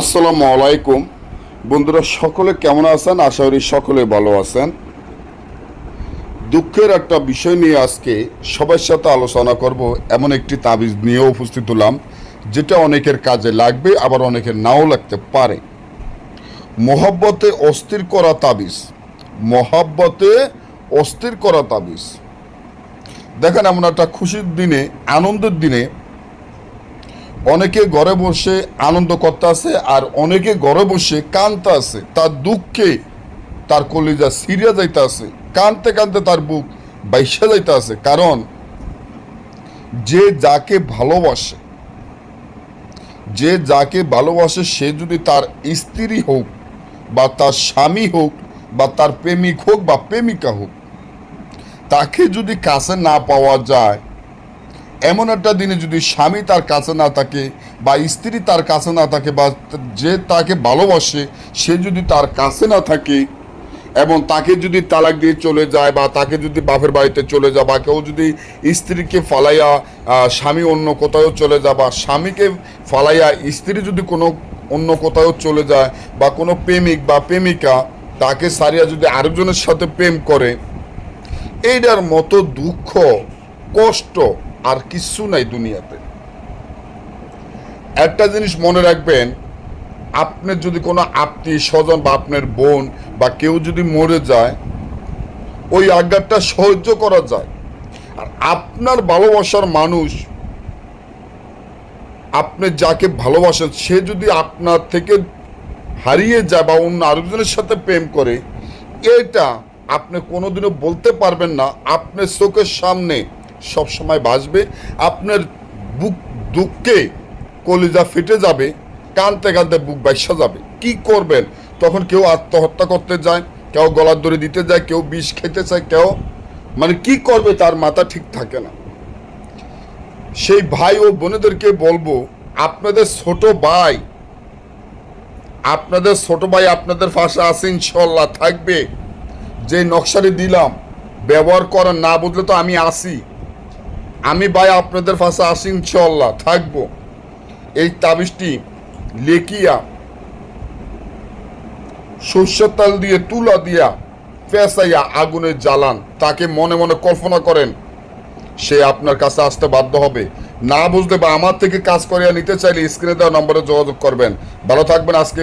আসসালামু আলাইকুম। বন্ধুরা, সকলে কেমন আছেন? আশা করি সকলে ভালো আছেন। দুঃখের একটা বিষয় নিয়ে আজকে সবার সাথে আলোচনা করব, এমন একটি তাবিজ নিয়ে উপস্থিত হলাম, যেটা অনেকের কাজে লাগবে, আবার অনেকের নাও লাগতে পারে। মহব্বতে অস্থির করা তাবিজ। মহাব্বতে অস্থির করা তাবিজ। দেখেন, এমন একটা খুশির দিনে, আনন্দের দিনে অনেকে ঘরে বসে আনন্দ করতে আছে আর অনেকে ঘরে বসে কানতে আছে তার দুঃখে তার কলিজা সিরিয়া যাইতে আছে কানতে কানতে তার বুক বাইসা যাইতে আছে কারণ যে যাকে ভালোবাসে, যে যাকে ভালোবাসে, সে যদি তার স্ত্রী হোক বা তার স্বামী হোক বা তার প্রেমিক হোক বা প্রেমিকা হোক, তাকে যদি কাছে না পাওয়া যায় এমন একটা দিনে যদি স্বামী তার কাছে না থাকে বা স্ত্রী তার কাছে না থাকে বা যে তাকে ভালোবাসে, সে যদি তার কাছে না থাকে এবং তাকে যদি তালাক দিয়ে চলে যায় বা তাকে যদি বাপের বাড়িতে চলে যায় বা কেউ যদি স্ত্রীকে ফালাইয়া স্বামী অন্য কোথাও চলে যায় বা স্বামীকে ফালাইয়া স্ত্রী যদি কোনো অন্য কোথাও চলে যায় বা কোনো প্রেমিক বা প্রেমিকা তাকে সারিয়া যদি আরেকজনের সাথে প্রেম করে, এইটার মতো দুঃখ, কষ্ট আর কিচ্ছু নাই দুনিয়াতে। একটা জিনিস মনে রাখবেন, আপনার যদি কোনো আত্মীয় স্বজন বা আপনার বোন বা কেউ যদি মরে যায়, ওই আজ্ঞাটা সহ্য করা যায়। আর আপনার ভালোবাসার মানুষ, আপনি যাকে ভালোবাসেন, সে যদি আপনার থেকে হারিয়ে যায় বা অন্য আরেকজনের সাথে প্রেম করে, এটা আপনি কোনোদিনও বলতে পারবেন না, আপনার চোখের সামনে। সব সময় বাসবে আপনার বুক দুঃখে কলিজা ফেটে যাবে, কানতে কানতে বুক বাইসা যাবে। কি করবেন? তখন কেউ আত্মহত্যা করতে যায়, কেউ গলার দড়ি দিতে যায়, কেউ বিষ খেতে চায়, কেউ মানে কি করবে তার মাথা ঠিক থাকে না। সেই ভাই ও বোনেদেরকে বলব, আপনাদের ছোট ভাই, আপনাদের ছোট ভাই আপনাদের পাশে আছে ইনশাল্লাহ থাকবে। যে নকশারি দিলাম, ব্যবহার করেন না বুঝলে তো আমি আসি। আমি ভাই আপনাদের পাশে আসি ইনশাল্লাহ থাকব। এই তাবিজটি লেকিয়া, সর্ষের তাল দিয়ে, তুলা দিয়া পেঁচাইয়া আগুনে জ্বালান। তাকে মনে মনে কল্পনা করেন, সে আপনার কাছে আসতে বাধ্য হবে। না বুঝলে বা আমার থেকে কাজ করিয়া নিতে চাইলে স্ক্রিনে দেওয়া নম্বরে যোগাযোগ করবেন। ভালো থাকবেন, আজকে